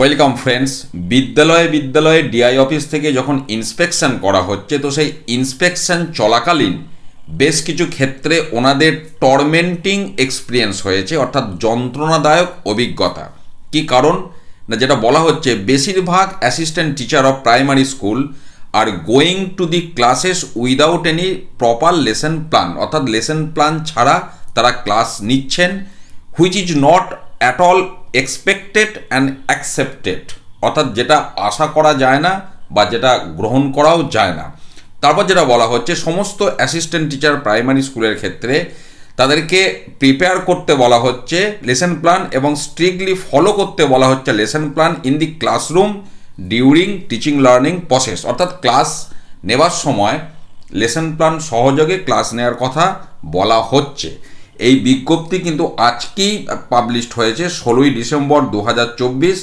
Welcome friends বিদ্যালয়ে বিদ্যালয়ে DI office থেকে যখন ইন্সপেকশন করা হচ্ছে, তো সেই ইন্সপেকশন চলাকালীন বেশ কিছু ক্ষেত্রে ওনাদের টর্মেন্টিং এক্সপিরিয়েন্স হয়েছে, অর্থাৎ যন্ত্রণাদায়ক অভিজ্ঞতা। কি কারণ? না, যেটা বলা হচ্ছে, বেশিরভাগ assistant teacher of primary school are going to the classes without any proper lesson plan অর্থাৎ লেসন প্ল্যান ছাড়া তারা ক্লাস নিচ্ছেন which is not at all expected and accepted অর্থাৎ যেটা আশা করা যায় না বা যেটা গ্রহণ করাও যায় না। তারপর যেটা বলা হচ্ছে, সমস্ত অ্যাসিস্ট্যান্ট টিচার প্রাইমারি স্কুলের ক্ষেত্রে তাদেরকে প্রিপেয়ার করতে বলা হচ্ছে লেসন প্ল্যান এবং স্ট্রিক্টলি ফলো করতে বলা হচ্ছে lesson plan in the classroom during teaching learning process অর্থাৎ ক্লাস নেবার সময় লেসন প্ল্যান সহযোগে ক্লাস নেওয়ার কথা বলা হচ্ছে। এই বিজ্ঞপ্তি কিন্তু আজকেই পাবলিশড হয়েছে, ষোলোই ডিসেম্বর দু হাজার চব্বিশ।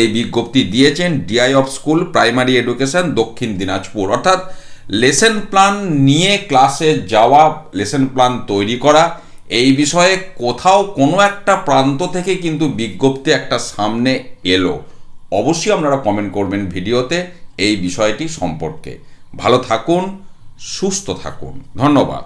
এই বিজ্ঞপ্তি দিয়েছেন DI of school primary education Dakshin Dinajpur. অর্থাৎ লেসন প্ল্যান নিয়ে ক্লাসে যাওয়া লেসন প্ল্যান তৈরি করা, এই বিষয়ে কোথাও কোনো একটা প্রান্ত থেকে কিন্তু বিজ্ঞপ্তি একটা সামনে এলো। অবশ্যই আপনারা কমেন্ট করবেন ভিডিওতে এই বিষয়টি সম্পর্কে। ভালো থাকুন, সুস্থ থাকুন। ধন্যবাদ।